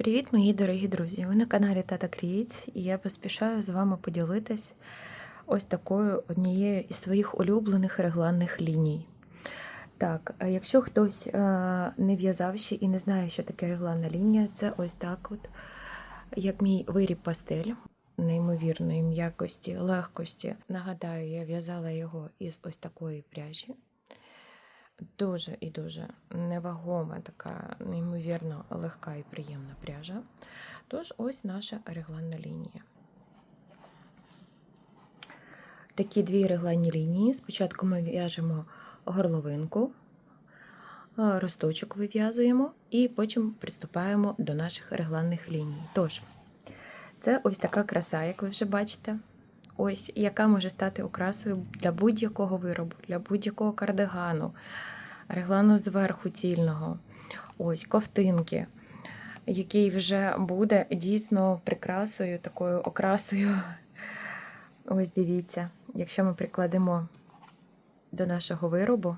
Привіт, мої дорогі друзі! Ви на каналі Тата Крієць, і я поспішаю з вами поділитись ось такою однією із своїх улюблених регланних ліній. Так, якщо хтось е, не в'язав ще і не знає, що таке регланна лінія, це ось так, от, як мій виріб пастель неймовірної м'якості, легкості. Нагадаю, я в'язала його із ось такої пряжі. Дуже і дуже невагома, така неймовірно легка і приємна пряжа. Тож, ось наша регланна лінія. Такі дві регланні лінії. Спочатку ми в'яжемо горловинку, е, росточок вив'язуємо і потім приступаємо до наших регланних ліній. Тож, це ось така краса, як ви вже бачите. Ось яка може стати окрасою для будь-якого виробу, для будь-якого кардигану, реглану зверху тільного, ось ковтинки, який вже буде дійсно прикрасою, такою окрасою. Ось дивіться, якщо ми прикладемо до нашого виробу,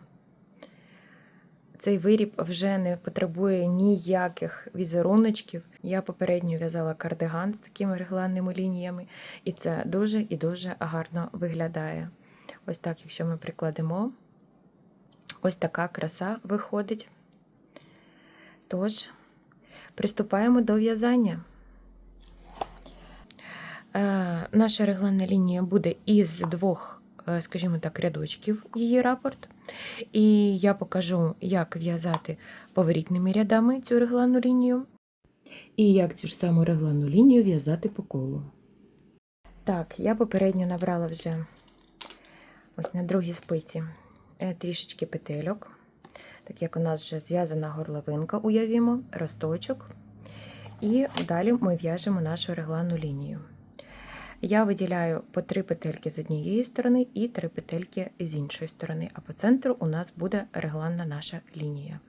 цей виріб вже не потребує ніяких візеруночків. Я попередньо в'язала кардиган з такими регланними лініями, і це дуже і дуже гарно виглядає. Ось так, якщо ми прикладемо, ось така краса виходить. Тож, приступаємо до в'язання. Е, Наша регланна лінія буде із двох, е, скажімо так, рядочків її рапорт. І я покажу, як в'язати поворітними рядами цю регланну лінію. І як цю ж саму регланну лінію в'язати по колу. Так, я попередньо набрала вже ось на другій спиці е, трішечки петельок. Так як у нас вже зв'язана горловинка, уявімо, росточок. І далі ми в'яжемо нашу регланну лінію. Я виділяю по три петельки з однієї сторони і три петельки з іншої сторони, а по центру у нас буде регланна наша лінія.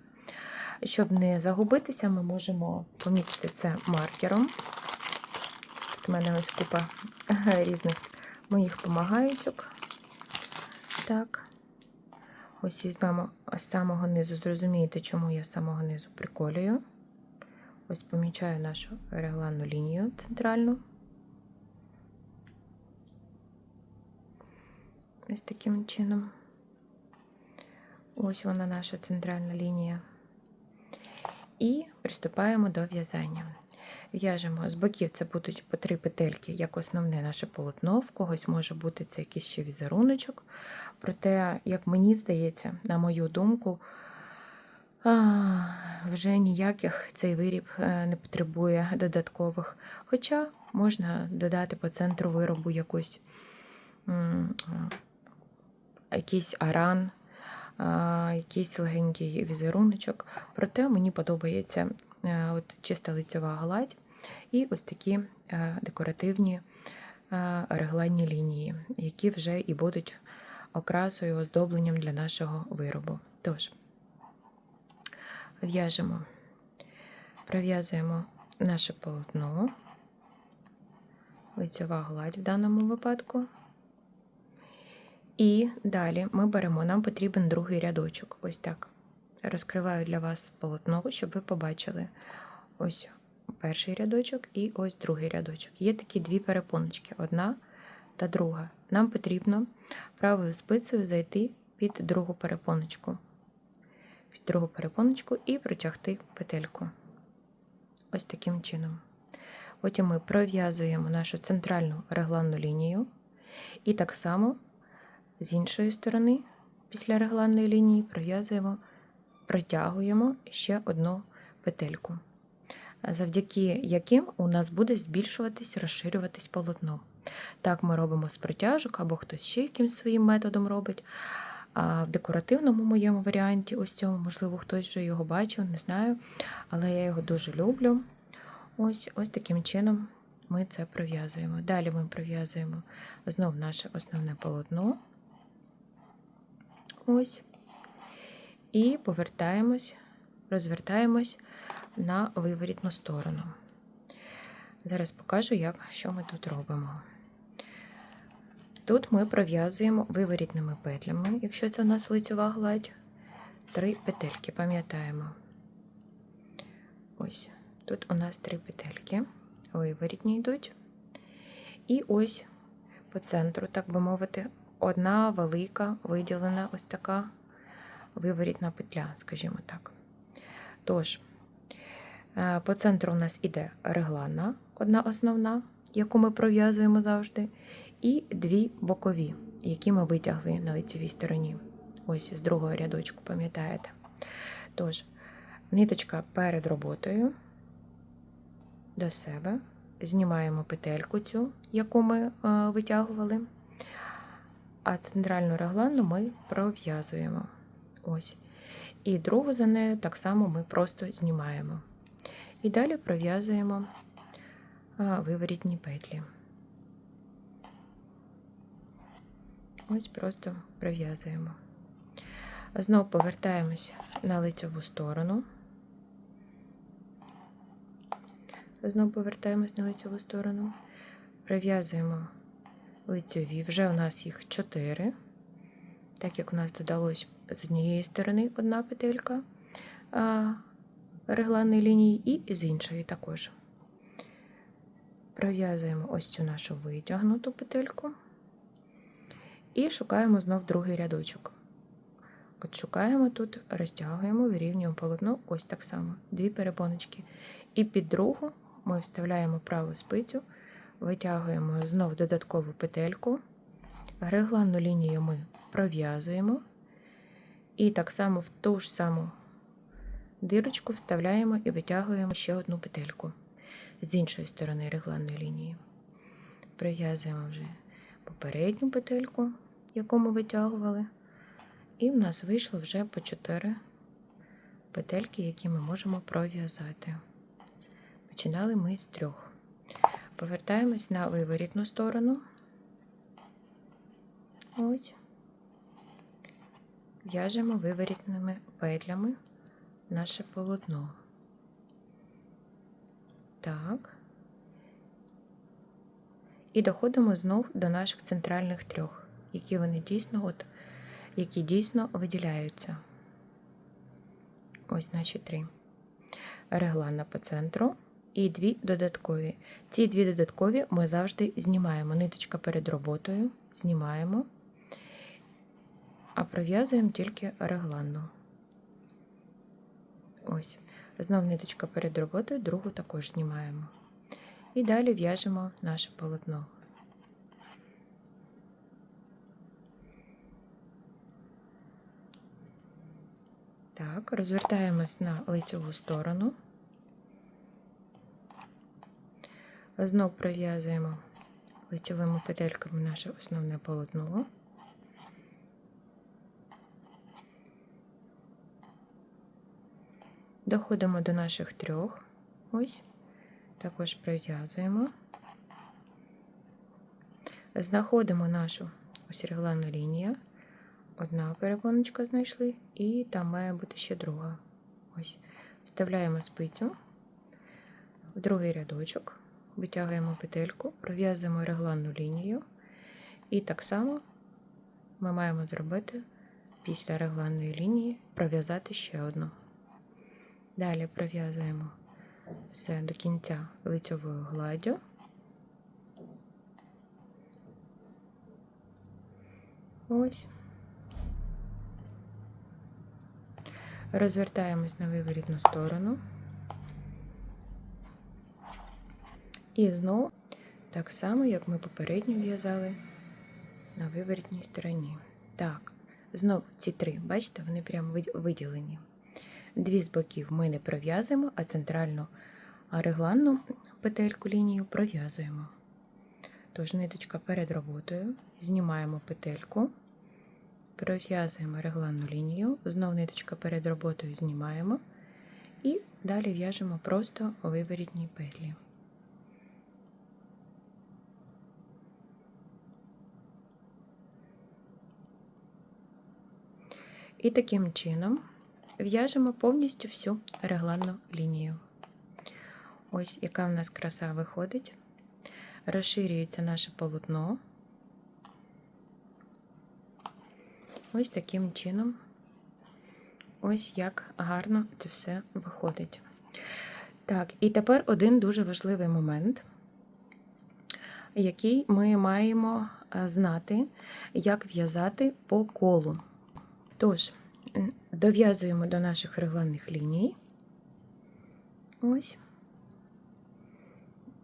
Щоб не загубитися, ми можемо помітити це маркером. У мене ось купа різних моїх помагаючок. Так. Ось візьмемо з самого низу, зрозумієте, чому я з самого низу приколюю. Ось помічаю нашу регланну лінію центральну. Ось таким чином. Ось вона наша центральна лінія. І приступаємо до в'язання. В'яжемо з боків, це будуть по три петельки, як основне наше полотно. В когось може бути це якийсь ще візеруночок. Проте, як мені здається, на мою думку, вже ніяких цей виріб е, не потребує додаткових. Хоча можна додати по центру виробу якусь якийсь аран, якийсь легенький візеруночок. Проте мені подобається е, от чиста лицьова гладь і ось такі е, декоративні е, регланні лінії, які вже і будуть окрасою, оздобленням для нашого виробу. Тож, в'яжемо, пров'язуємо наше полотно, лицьова гладь в даному випадку. І далі ми беремо, нам потрібен другий рядочок. Ось так. Розкриваю для вас полотно, щоб ви побачили ось перший рядочок і ось другий рядочок. Є такі дві перепоночки: одна та друга. Нам потрібно правою спицею зайти під другу перепоночку, під другу перепоночку і протягти петельку. Ось таким чином. Потім ми пров'язуємо нашу центральну регланну лінію. І так само з іншої сторони, після регланної лінії, пров'язуємо, протягуємо ще одну петельку, завдяки яким у нас буде збільшуватись, розширюватись полотно. Так ми робимо з протяжок, або хтось ще якимсь своїм методом робить. А в декоративному моєму варіанті, ось цьому, можливо, хтось вже його бачив, не знаю, але я його дуже люблю. Ось ось таким чином ми це пров'язуємо. Далі ми пров'язуємо знов наше основне полотно. Ось. І повертаємось, розвертаємось на виворітну сторону. Зараз покажу, як, що ми тут робимо. Тут ми пров'язуємо виворітними петлями, якщо це у нас лицьова гладь, три петельки, пам'ятаємо. Ось, Тут у нас три петельки, виворітні йдуть. І ось по центру, так би мовити, одна велика виділена ось така виворітна петля, скажімо так. Тож, е, по центру у нас іде регланна, одна основна, яку ми пров'язуємо завжди, і дві бокові, які ми витягли на лицевій стороні. Ось з другого рядочку, пам'ятаєте. Тож, ниточка перед роботою до себе, знімаємо петельку цю, яку ми е, витягували, а центральну регланну ми пров'язуємо. Ось. І другу за нею так само ми просто знімаємо. І далі пров'язуємо виворітні петлі. Ось просто пров'язуємо. Знову повертаємось на лицеву сторону. Знову повертаємось на лицеву сторону. Пров'язуємо лицеві. Вже у нас їх 4. Так як у нас додалось з однієї сторони одна петелька регланної лінії, і з іншої також. Пров'язуємо ось цю нашу витягнуту петельку і шукаємо знов другий рядочок. От шукаємо тут, розтягуємо, вирівнюємо полотно ось так само, дві перепоночки. І під другу ми вставляємо праву спицю, витягуємо знов додаткову петельку, регланну лінію ми пров'язуємо. І так само в ту ж саму дирочку вставляємо і витягуємо ще одну петельку з іншої сторони регланної лінії. Пров'язуємо вже попередню петельку, яку ми витягували. І в нас вийшло вже по 4 петельки, які ми можемо пров'язати. Починали ми з трьох. Повертаємось на виворітну сторону. Ось. В'яжемо виворітними петлями наше полотно. Так. І доходимо знов до наших центральних трьох, які вони дійсно, от, які дійсно виділяються. Ось наші три. Реглана по центру і дві додаткові. Ці дві додаткові ми завжди знімаємо. Ниточка перед роботою, знімаємо а пров'язуємо тільки регланну. Ось. Знов ниточка перед роботою, другу також знімаємо. І далі в'яжемо наше полотно. Так, розвертаємось на лицеву сторону. Знов пров'язуємо лицевими петельками наше основне полотно. Доходимо до наших трьох. Ось, також прив'язуємо. Знаходимо нашу ось регланну лінію. Одна перепоночка знайшли, і там має бути ще друга. Ось. Вставляємо спицю в другий рядочок, витягуємо петельку, пров'язуємо регланну лінію. І так само ми маємо зробити після регланної лінії пров'язати ще одну. Далі пров'язуємо все до кінця лицьовою гладдю. Ось. Розвертаємось на виворітну сторону. І знову так само, як ми попередньо в'язали на виворітній стороні. Так, знову ці три, бачите, вони прямо виділені. Дві з боків ми не пров'язуємо, а центральну регланну петельку лінію пров'язуємо. Тож, ниточка перед роботою, знімаємо петельку, пров'язуємо регланну лінію, знов ниточка перед роботою знімаємо і далі в'яжемо просто виворітні петлі. І таким чином в'яжемо повністю всю регланну лінію. Ось яка в нас краса виходить. Розширюється наше полотно. Ось таким чином, ось як гарно це все виходить. Так, і тепер один дуже важливий момент, який ми маємо е, знати, як в'язати по колу. Тож, дов'язуємо до наших регланних ліній. Ось.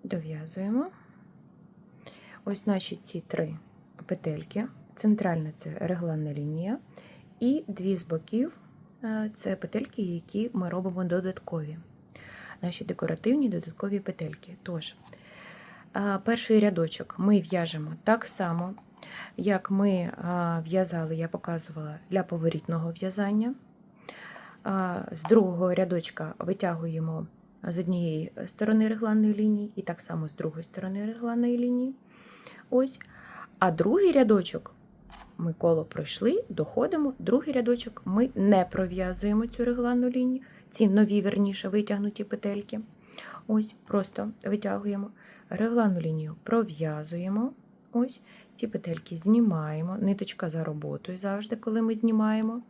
Дов'язуємо. Ось наші ці три петельки. Центральна це регланна лінія, і дві з боків е, це петельки, які ми робимо додаткові. Наші декоративні додаткові петельки. Тож, е, перший рядочок ми в'яжемо так само, як ми в'язали, я показувала для поворітного в'язання. З другого рядочка витягуємо з однієї сторони регланної лінії, і так само з другої сторони регланної лінії. Ось. А другий рядочок ми коло пройшли, доходимо. Другий рядочок ми не пров'язуємо цю регланну лінію, ці нові, верніше, витягнуті петельки. Ось, просто витягуємо регланну лінію, пров'язуємо. Ось ці петельки знімаємо, ниточка за роботою завжди, коли ми знімаємо.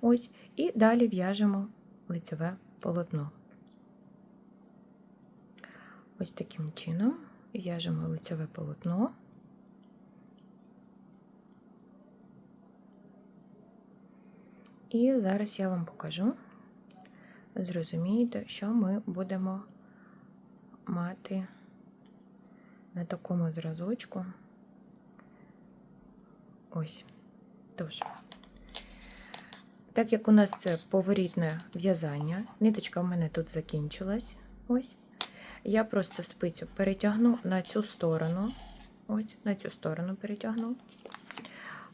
Ось, і далі в'яжемо лицьове полотно. Ось таким чином в'яжемо лицьове полотно. І зараз я вам покажу, зрозумієте, що ми будемо мати на такому зразочку. Ось. Тож, так як у нас це поворітне в'язання, ниточка в мене тут закінчилась. Ось. Я просто спицю перетягну на цю сторону. Ось, на цю сторону перетягну.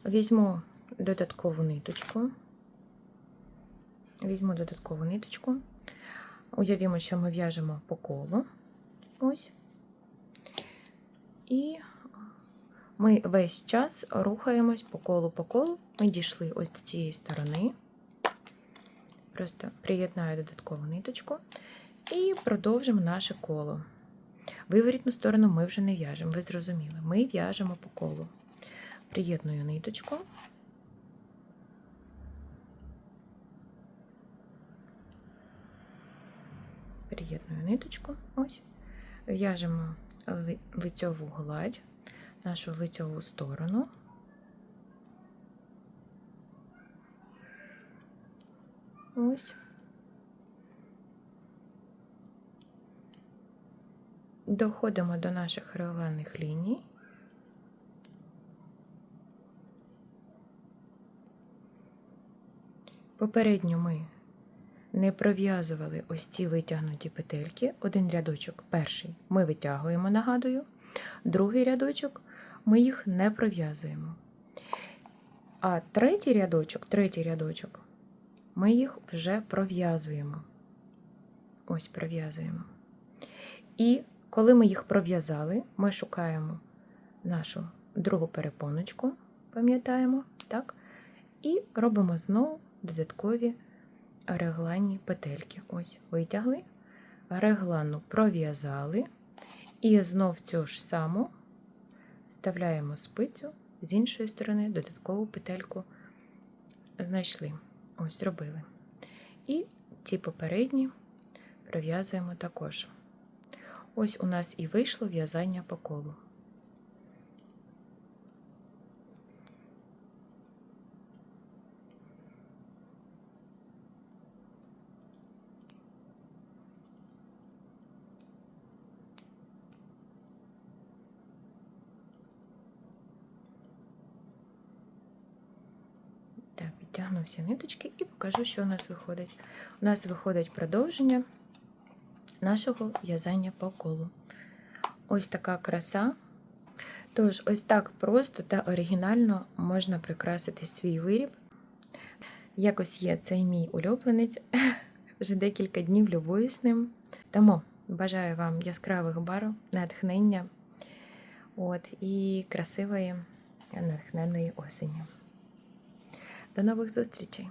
Візьму додаткову ниточку. Візьму додаткову ниточку. Уявімо, що ми в'яжемо по колу. Ось. І ми весь час рухаємось по колу по колу. Ми дійшли ось до цієї сторони. Просто приєднаю додаткову ниточку і продовжимо наше коло. Виворітну сторону ми вже не в'яжемо, ви зрозуміли. Ми в'яжемо по колу. Приєдную ниточку. Приєдную ниточку. Ось. В'яжемо лицьову гладь, нашу лицьову сторону. Ось. Доходимо до наших регланних ліній. Попередньо ми не пров'язували ось ці витягнуті петельки. Один рядочок, перший ми витягуємо, нагадую, другий рядочок ми їх не пров'язуємо. А третій рядочок, третій рядочок, ми їх вже пров'язуємо. Ось пров'язуємо. І коли ми їх пров'язали, ми шукаємо нашу другу перепоночку, пам'ятаємо, так? І робимо знову додаткові регланні петельки. Ось, витягли, реглану пров'язали, і знов цю ж саму вставляємо спицю з іншої сторони, додаткову петельку знайшли. Ось, зробили. І ці попередні пров'язуємо також. Ось у нас і вийшло в'язання по колу. Так, підтягну всі ниточки і покажу, що у нас виходить. У нас виходить продовження нашого в'язання по колу. Ось така краса. Тож, ось так просто та оригінально можна прикрасити свій виріб. Якось є цей мій улюбленець. Вже декілька днів любуюсь ним. Тому бажаю вам яскравих барв, натхнення от, і красивої, натхненної осені. До нових зустрічей!